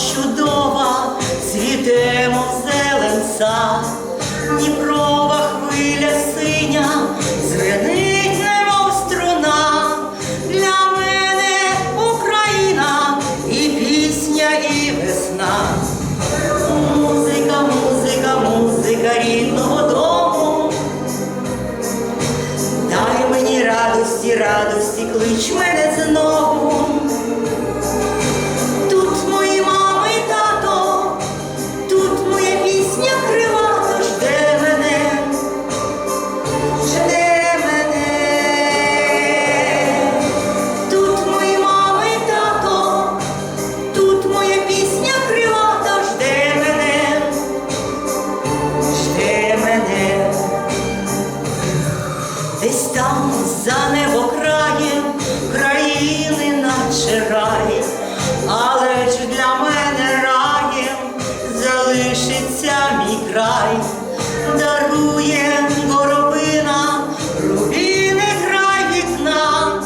чудова, цвітемо зелен сад, Дніпрова хвиля синя, звенить немов струна. Для мене Україна і пісня, і весна. Музика, музика, музика рідного дому. Дай мені радості, радості, клич мене знову. край, дарує горобина, рубіни край вікна,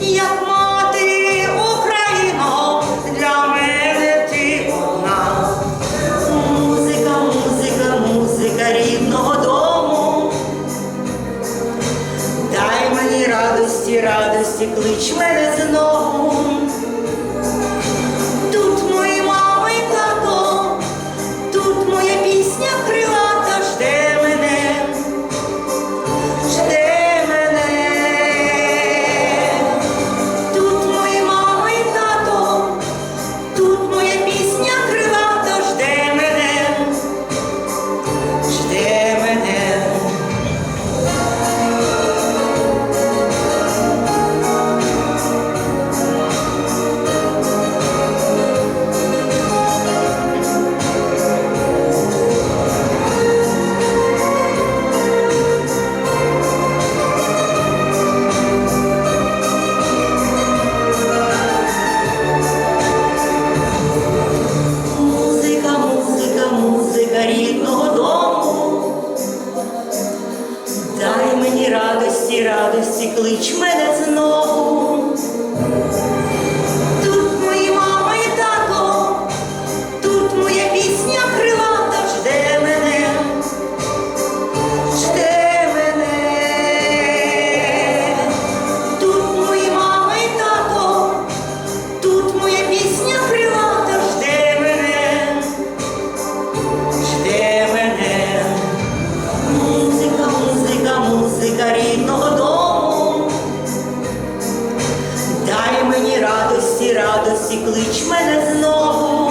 як мати Україна для мене ти одна, Музика, музика, музика рідного дому. Дай мені радості, радості, клич мене знову. клич мене знову. серці клич мене знову.